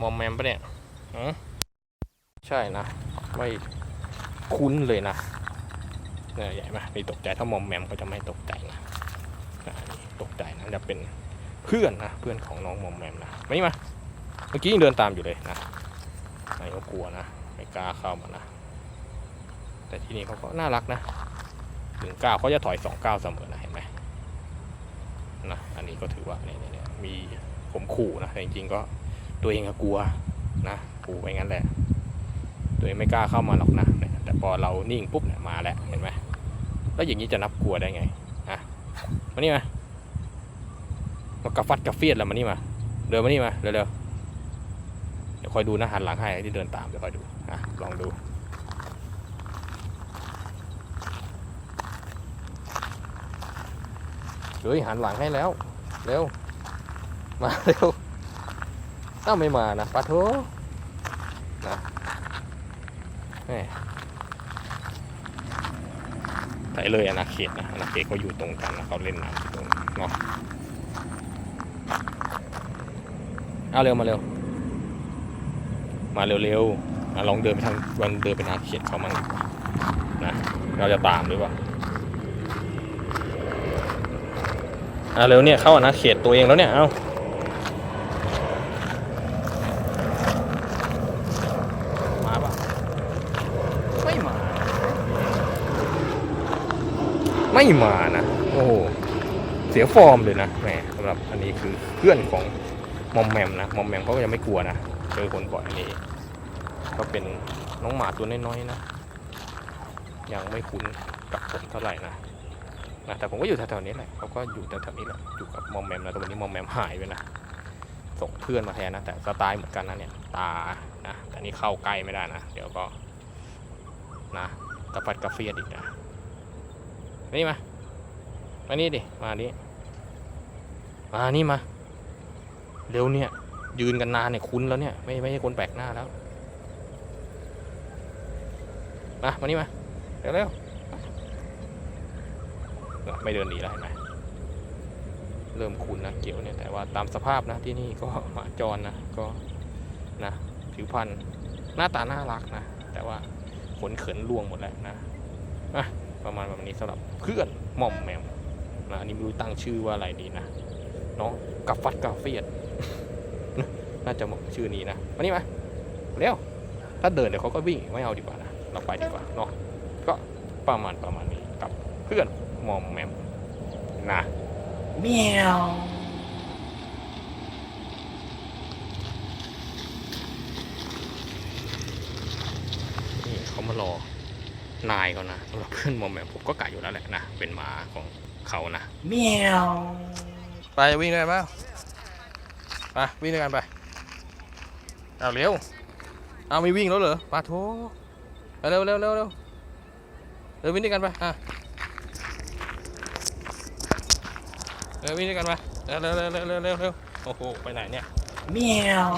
มอมแมมปะเนี่ยอืมใช่นะ ไม่คุ้นเลยนะเนี่ยใหญ่ไหมมีตกใจถ้ามอมแมมก็จะไม่ตกใจนะนี่ตกใจนะจะเป็นเพื่อนนะเพื่อนของน้องมอมแมมนะมานี่มาเมื่อกี้ยังเดินตามอยู่เลยนะนายก็กลัวนะไม่กล้าเข้ามานะแต่ที่นี่เขาก็น่ารักนะหนึ่งเก้าเขาจะถอยสองเก้าเสมอนะเห็นไหมนะอันนี้ก็ถือว่าเนี่ยเนี่ยเนี่ยมีผมขู่นะแต่จริงๆก็ ตัวเองก็กลัวนะขู่ไปงั้นแหละ ตัวเองไม่กล้าเข้ามาหรอกนะ แต่พอเรานิ่งปุ๊บเนี่ยมาแล้วเห็นไหมแล้วอย่างนี้จะนับกลัวได้ไงอะมานี่มามากระฟัดกระเฟียดแล้วมานี่มาเดินมานี่มาเร็วๆเดี๋ยวคอยดูนะหันหลังให้ที่เดินตามเดี๋ยวคอยดูอะลองดูเฮ้ยหันหลังให้แล้ว เร็ว มาเร็ว เอ้าไม่มานะปะโถนะแหม่ใส่เลยอนาเขตนะอนาเขตเขาอยู่ตรงกันนะเขาเล่นน้ำตรงเนาะเอาเร็วมาเร็ว มาเร็วๆอะลองเดินไปทางวันเดินไปทางเขตเขามั่งดีกว่านะเราจะตามหรือเปล่าอะเร็วเนี่ยเข้าอาณาเขตตัวเองแล้วเนี่ยเอามาปะไม่มา ไม่มานะโอ้เสียฟอร์มเลยนะแหมสำหรับอันนี้คือเพื่อนของมอมแมมนะมอมแมมเขาก็ยังไม่กลัวนะเจอคนบ่อยอันนี้ก็เป็นน้องหมาตัวน้อยๆนะยังไม่คุ้นกับผมเท่าไหร่นะนะแต่ผมก็อยู่แถวๆนี้แหละเขาก็อยู่แถวๆนี้แหละอยู่กับมอมแมมนะแต่วันนี้มอมแมมหายไปนะส่งเพื่อนมาแทนนะแต่สไตล์เหมือนกันนะเนี่ยตานะแต่นี่เข้าใกล้ไม่ได้นะเดี๋ยวก็นะกระปัดกระเฟียดอีกนะ นี่มา มานี่ดิ มานี่มานี่มา เร็วเนี่ย ยืนกันนานเนี่ยคุ้นแล้วเนี่ย ไม่ไม่ใช่คนแปลกหน้าแล้ว มา มานี่มา เร็วเร็วไม่เดินหนีแล้วเห็นไหมเริ่มคุ้นนะเกี่ยวเนี่ยแต่ว่าตามสภาพนะที่นี่ก็หมาจรนะก็นะผิวพรรณหน้าตาน่ารักนะ แต่ว่าขนเขินล่วงหมดแล้วนะอะ ประมาณแบบนี้สำหรับเพื่อนหม่อมแมมนะอันนี้ไม่รู้ตั้งชื่อว่าอะไรดีนะน้องกัฟฟัดกาเฟียดน่าจะเหมาะชื่อนี้นะมานี่มาเร็วถ้าเดินเดี๋ยวเขาก็วิ่งไม่เอาดีกว่านะเราไปดีกว่าเนาะก็ประมาณประมาณนี้กับเพื่อนมอมแมมนะเมียวนี่เขามารอ นายเขานะสำหรับเพื่อนมอมแมมผมก็กะอยู่แล้วแหละนะเป็นหมาของเขานะเมียวไปวิ่งด้วยกันเปล่าไปวิ่งด้วยกันไปเอาเร็วเอาไม่วิ่งแล้วเหรอปาโถไปเร็วเร็วเร็วเร็วเร็ววิ่งด้วยกันไปอะเร็ววิ่งด้วยกันไปเร็วเร็วเร็วเร็วเร็วเร็วโอ้โหไปไหนเนี่ยเมียว